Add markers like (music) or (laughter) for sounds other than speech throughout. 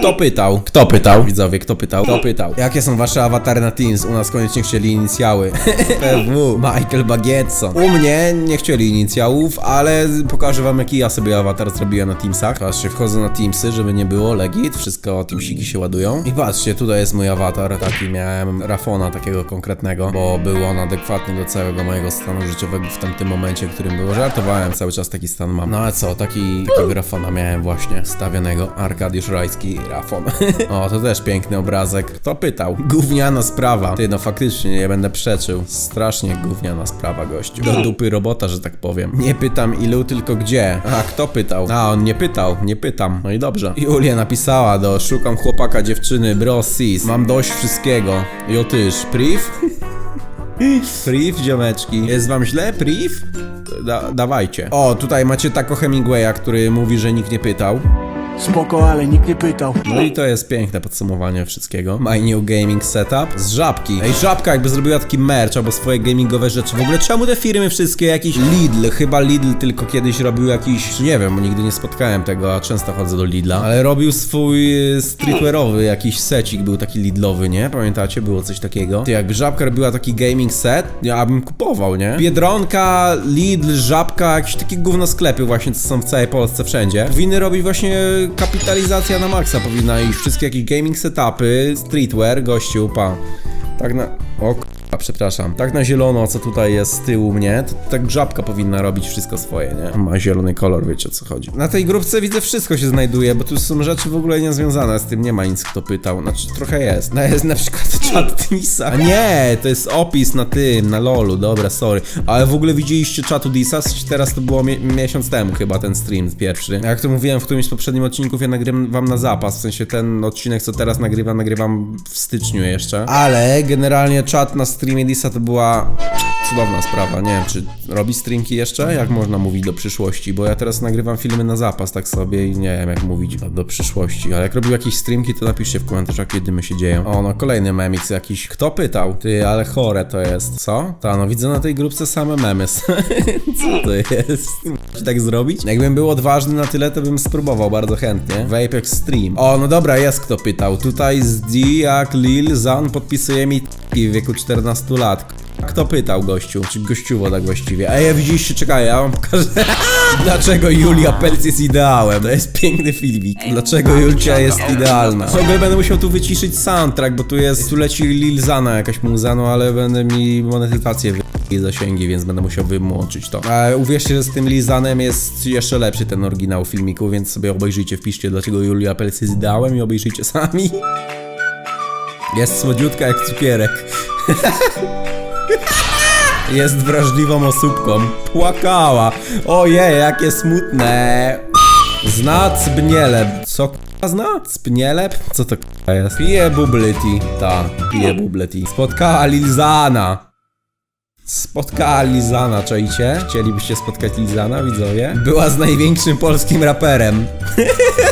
Kto pytał? Kto pytał? Widzowie, kto pytał? Kto pytał? Jakie są wasze awatary na Teams? U nas koniecznie chcieli inicjały. (laughs) PW, Michael Bagietson. U mnie nie chcieli inicjałów, ale pokażę wam jaki ja sobie awatar zrobiłem na Teamsach. Patrzcie, wchodzę na Teamsy, żeby nie było legit. Wszystko Teamsiki się ładują. I patrzcie, tutaj jest mój awatar. Taki miałem Rafona takiego konkretnego, bo był on adekwatny do całego mojego stanu życiowego w tamtym momencie, w którym było. Żartowałem, cały czas taki stan mam. No ale co, taki, takiego Rafona miałem właśnie stawionego. Arkadiusz Rajski (laughs) O, to też piękny obrazek. Kto pytał? Gówniana sprawa. Ty, no faktycznie, nie będę przeczył. Strasznie gówniana sprawa, gościu. Do dupy robota, że tak powiem. Nie pytam ilu, tylko gdzie. A, kto pytał? A, on nie pytał, nie pytam. No i dobrze. Julia napisała do szukam chłopaka, dziewczyny, bro, sis. Mam dość wszystkiego. Jotyż, priv? (laughs) Priv, ziomeczki. Jest wam źle, priv? Da, dawajcie. O, tutaj macie Taco Hemingwaya, który mówi, że nikt nie pytał. Spoko, ale nikt nie pytał. No i to jest piękne podsumowanie wszystkiego. My new gaming setup z żabki. Ej, żabka jakby zrobiła taki merch albo swoje gamingowe rzeczy. W ogóle czemu te firmy wszystkie jakieś Lidl? Chyba Lidl tylko kiedyś robił jakiś, nie wiem, bo nigdy nie spotkałem tego, a często chodzę do Lidla. Ale robił swój e, streetwearowy jakiś secik, był taki Lidlowy, nie? Pamiętacie? Było coś takiego. Ty, jakby żabka robiła taki gaming set, ja bym kupował, nie? Biedronka, Lidl, żabka, jakieś takie gówno sklepy właśnie, co są w całej Polsce wszędzie. Powinny robić właśnie kapitalizacja na maksa powinna iść. Wszystkie jakieś gaming setupy, streetwear, gościu, pa. Tak na... O k***a, przepraszam. Tak na zielono, co tutaj jest z tyłu mnie, to tak żabka powinna robić wszystko swoje, nie? Ma zielony kolor, wiecie o co chodzi. Na tej grupce widzę wszystko się znajduje, bo tu są rzeczy w ogóle niezwiązane z tym, nie ma nic kto pytał. Znaczy trochę jest. No jest na przykład (laughs) czat Disa. A nie, to jest opis na tym, na lolu, dobra, sorry. Ale w ogóle widzieliście czatu Disa? Teraz to było mie miesiąc temu chyba ten stream pierwszy. Jak to mówiłem w którymś z poprzednich odcinków, ja nagrywam wam na zapas, w sensie ten odcinek, co teraz nagrywam, nagrywam w styczniu jeszcze. Ale generalnie czat na streamie Disa to była cudowna sprawa. Nie wiem, czy robi streamki jeszcze? Jak można mówić do przyszłości? Bo ja teraz nagrywam filmy na zapas, tak sobie i nie wiem, jak mówić do przyszłości. Ale jak robił jakieś streamki, to napiszcie w komentarzach, kiedy my się dzieją. O, no kolejny memix jakiś. Kto pytał? Ty, ale chore to jest. Co? Ta, no widzę na tej grupce same memy. (laughs) Co to jest? Czy tak zrobić? Jakbym był odważny na tyle, to bym spróbował bardzo chętnie. W Apex Stream. O, no dobra, jest kto pytał. Tutaj z D jak Lil Zan podpisuje mi w wieku 14 lat. Kto pytał gościu? Czy gościuwo tak właściwie? Ej, widzieliście, czekaj, ja wam pokażę (laughs) Dlaczego Julia Pelc jest ideałem? To jest piękny filmik Dlaczego Julcia jest idealna W ogóle będę musiał tu wyciszyć soundtrack, bo tu jest, tu leci Lil Zana jakaś muza, no ale będę mi monetyzację wy... i zasięgi, więc będę musiał wyłączyć to. Ale uwierzcie, że z tym Lizanem jest jeszcze lepszy ten oryginał filmiku, więc sobie obejrzyjcie, wpiszcie dlaczego Julia Pelc jest ideałem i obejrzyjcie sami. Jest słodziutka jak cukierek. (laughs) Jest wrażliwą osóbką. Płakała. Ojej, jakie smutne. Zna cbnieleb. Co k***a zna? Cbnieleb? Co to k***a jest? Pije bubleti. Ta, pije bubleti. Spotkała Lizana. Spotkała Lizana, czajcie? Chcielibyście spotkać Lizana, widzowie? Była z największym polskim raperem. (laughs)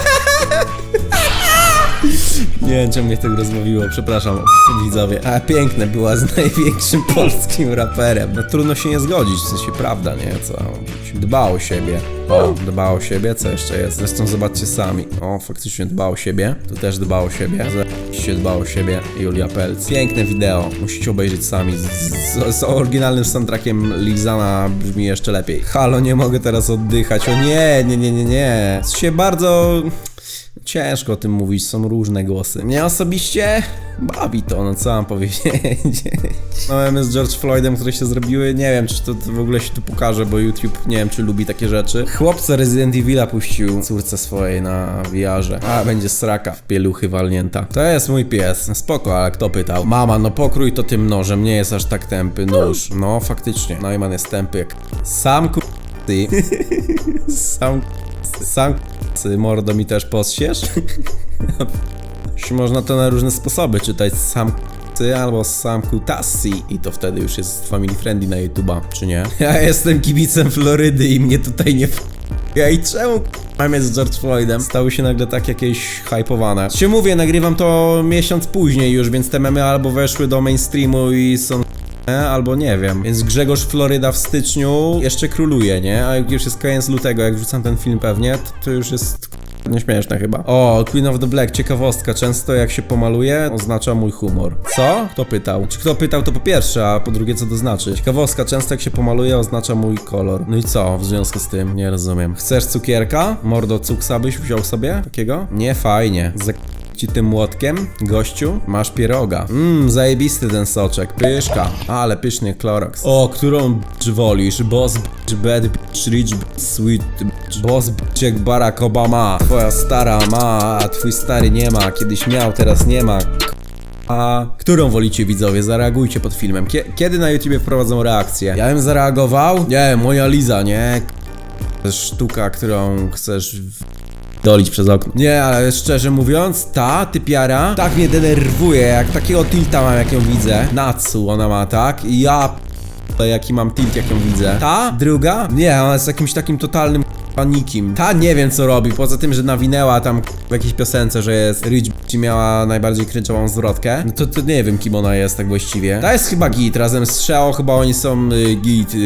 Nie wiem, czemu mnie tak rozmówiło, przepraszam, widzowie. A piękne, była z (laughs) największym polskim raperem. No trudno się nie zgodzić, w sensie prawda, nie? Co? Dba o siebie. O, dba o siebie, co jeszcze jest? Zresztą zobaczcie sami. O, faktycznie dba o siebie. Tu też dba o siebie. Zajebiście dba o siebie. Julia Pelc. Piękne wideo, musicie obejrzeć sami. Z, z, z oryginalnym soundtrackiem Lizana brzmi jeszcze lepiej. Halo, nie mogę teraz oddychać. O nie, nie, nie, nie, nie. Się bardzo... Ciężko o tym mówić, są różne głosy. Mnie osobiście bawi to, no co mam powiedzieć. (laughs) Mamy z George Floydem, które się zrobiły, nie wiem, czy to, to w ogóle się tu pokaże, bo YouTube nie wiem, czy lubi takie rzeczy. Chłopca Resident Evil'a puścił córce swojej na VR-ze. A, będzie sraka w pieluchy walnięta. To jest mój pies, spoko, ale kto pytał? Mama, no pokrój to tym nożem, nie jest aż tak tępy nóż. No, faktycznie, Neumann jest tępy jak... Sam ku... Ty. (laughs) Sam... Sam k***y, mordo mi też posiesz? Można to na różne sposoby czytać sam k***y albo sam kutassi i to wtedy już jest family friendly na YouTube'a, czy nie? Ja jestem kibicem Florydy i mnie tutaj nie f... Ja i czemu memy z George Floydem stały się nagle tak jakieś hypowane? Się mówię, nagrywam to miesiąc później już, więc te memy albo weszły do mainstreamu i są? Albo nie wiem. Więc Grzegorz Floryda w styczniu jeszcze króluje, nie? A jak już jest koniec lutego, jak wrzucam ten film pewnie, to, to już jest nieśmieszne chyba. O, Queen of the Black, ciekawostka. Często jak się pomaluje, oznacza mój humor. Co? Kto pytał? Czy kto pytał to po pierwsze, a po drugie co to znaczy? Ciekawostka, często jak się pomaluje, oznacza mój kolor. No i co w związku z tym? Nie rozumiem. Chcesz cukierka? Mordo cuksa byś wziął sobie? Takiego? Nie fajnie. Zak ci tym młotkiem, gościu, masz pieroga. Mmm, zajebisty ten soczek, pyszka. Ale pysznie Clorox. O, którą wolisz? Boss bad rich sweet. Boss jak Barack Obama. Twoja stara ma, a twój stary nie ma. Kiedyś miał, teraz nie ma. A którą wolicie widzowie? Zareagujcie pod filmem. Kie kiedy na YouTubie wprowadzą reakcję? Ja bym zareagował? Nie, moja Liza, nie? Sztuka, którą chcesz dolić przez okno. Nie, ale szczerze mówiąc, ta typiara tak mnie denerwuje, jak takiego tilta mam, jak ją widzę. Natsu ona ma, tak? I ja p- jaki mam tilt, jak ją widzę. Ta druga? Nie, ona jest jakimś takim totalnym panikiem. Ta nie wiem co robi, poza tym, że nawinęła tam w jakiejś piosence, że jest Rich i miała najbardziej kręczową zwrotkę. No to, to nie wiem kim ona jest tak właściwie. Ta jest chyba git, razem z Sheo chyba oni są y, git, y,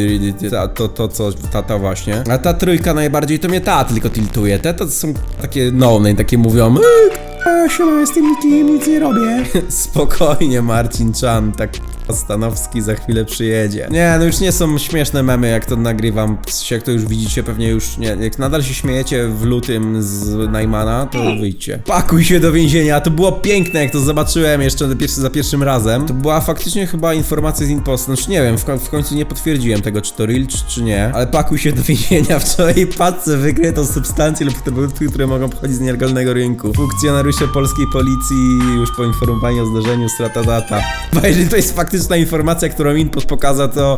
y, ta, to, to co, ta, ta właśnie. A ta trójka najbardziej to mnie ta tylko tiltuje. Te to są takie no takie mówią "Ej, A, siema, jestem nikim, nic nie robię. (laughs) Spokojnie, Marcin Chan, tak Stanowski za chwilę przyjedzie. Nie, no już nie są śmieszne memy, jak to nagrywam. Jak to już widzicie, pewnie już nie. Jak nadal się śmiejecie w lutym z Najmana, to wyjdźcie. Pakuj się do więzienia, to było piękne, jak to zobaczyłem jeszcze za pierwszym razem. To była faktycznie chyba informacja z Impost. Znaczy nie wiem, w, koń- w końcu nie potwierdziłem tego, czy to real, czy, czy nie. Ale pakuj się do więzienia, w twojej paczce wykryto substancje lub produkty, które mogą pochodzić z nielegalnego rynku. Funkcjonariusze polskiej policji już poinformowani o zdarzeniu, strata data. Bo jeżeli to jest faktyczna informacja, którą Impost pokaza, to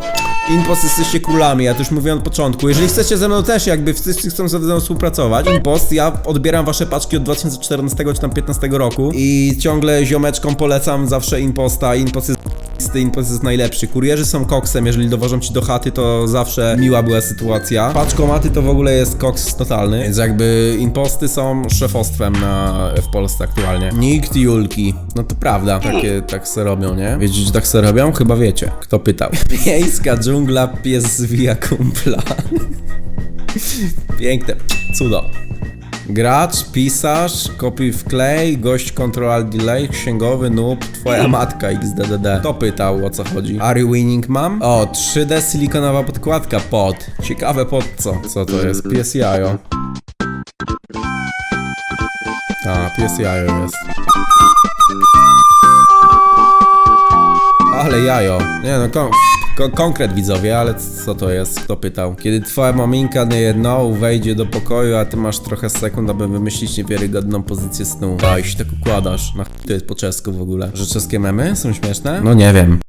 Impost jesteście królami, ja to już mówiłem od początku. Jeżeli chcecie ze mną też jakby wszyscy chcą ze mną współpracować, Impost, ja odbieram wasze paczki od 2014 czy tam 15 roku i ciągle ziomeczkom polecam zawsze Imposta. Impost jest z Impost jest najlepszy. Kurierzy są koksem, jeżeli dowożą ci do chaty, to zawsze miła była sytuacja. Paczkomaty to w ogóle jest koks totalny, więc jakby imposty są szefostwem na, w Polsce aktualnie. Nikt Julki. No to prawda, takie tak se robią, nie? Wiecie, że tak se robią? Chyba wiecie. Kto pytał? (laughs) Miejska dżungla, pies zwija kumpla. (laughs) Piękne. Cudo. Gracz, pisarz, kopiuj w klej, gość control delay, księgowy, noob, twoja matka xddd. To pytał o co chodzi. Are you winning mam? O, 3D silikonowa podkładka pod. Ciekawe pod co? Co to jest? Pies jajo. A, pies jajo jest. Ale jajo. Nie no, kon ko konkret widzowie, ale co to jest? Kto pytał? Kiedy twoja maminka niejedną wejdzie do pokoju, a ty masz trochę sekund, aby wymyślić niewiarygodną pozycję snu. I się tak układasz. Na to jest po czesku w ogóle. Że czeskie memy są śmieszne? No nie wiem.